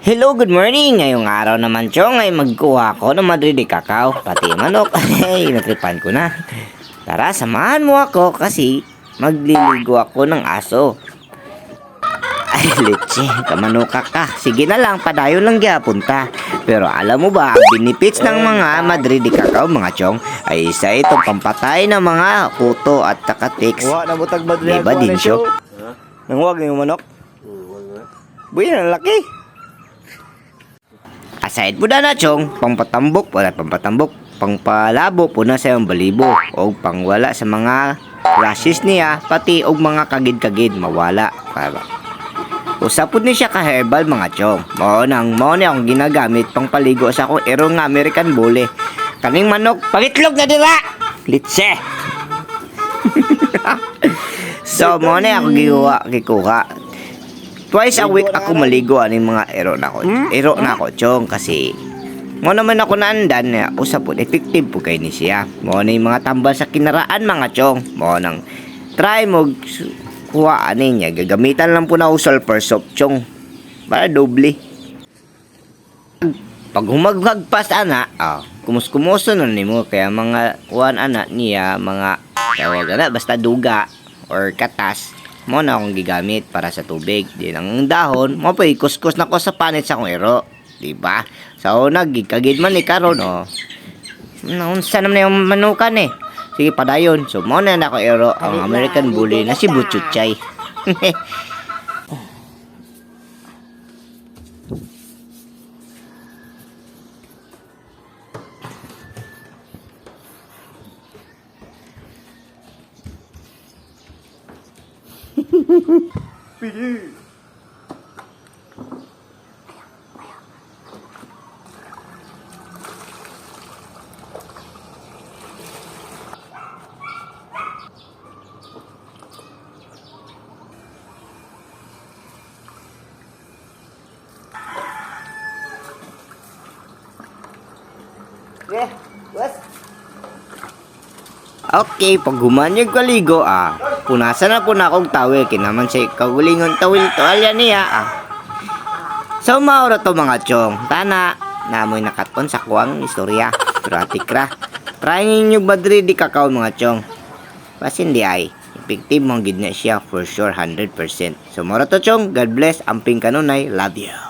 Hello, good morning! Ngayong araw naman, Chong, ay magkuha ako ng Madrid de Cacao, pati manok. Ay, natripan ko na. Tara, samahan mo ako kasi magliligo ako ng aso. Ay, leche, kamanuka ka. Sige na lang, padayon lang punta. Pero alam mo ba, ang benefits ng mga Madrid de Cacao, mga Chong, ay isa itong pampatay ng mga kuto at takatiks. Wa na butag badri Diba, Dinsyo? Nanguwag na yung manok. Buhay na laki. Aside po na na chong, pangpatambok, wala pampatambok, pangpalabo po na sa iyong balibo, o pangwala sa mga rashes niya, pati og mga kagid-kagid mawala. Para. Usapod ni siya ka herbal mga chong. Mao nang mao ni akong ginagamit pang paligo sa akong ero nga American Bully. Kaning manok, pangitlog na dira! Litse! so, mo na ako giwa, gikuha. Twice a week ako maligo aning mga ero na ko. Ero na ako, chong, kasi mo naman ako naandan na usap po, effective po kay ni siya. Mo na yung mga tambal sa kinaraan mga chong. Mo nang try mo kuha ani niya. Gagamitan lang po na ako sulfur soap, chong. Para doble. Pag humaghag pa sa ana, ah, kumus-kumuso nun ni mo. Kaya mga kuhan ana niya, mga tawag na, basta duga or katas, mo na akong gigamit para sa tubig. Di ang dahon, mo pa ikuskus na ko sa panit sa kong ero. Di ba? Sa una, gigagid man ni karon oh. Naunsa naman na yung manukan eh. Sige, padayon. So, mo na na ako ero ang American Bully na si Butchuchay. Okay, pag humanyag kaligo, ah, punasan na po na akong tawil, kinaman sa kagulingon tawil to, alya niya, ah. So, maura to mga chong, tana, namoy nakaton sa kuwang istorya, tratikra. Try ninyo badri di kakao mga chong. Kasi hindi ay, effective mong gid na siya for sure 100%. So, maura to chong, God bless, amping kanunay, love you.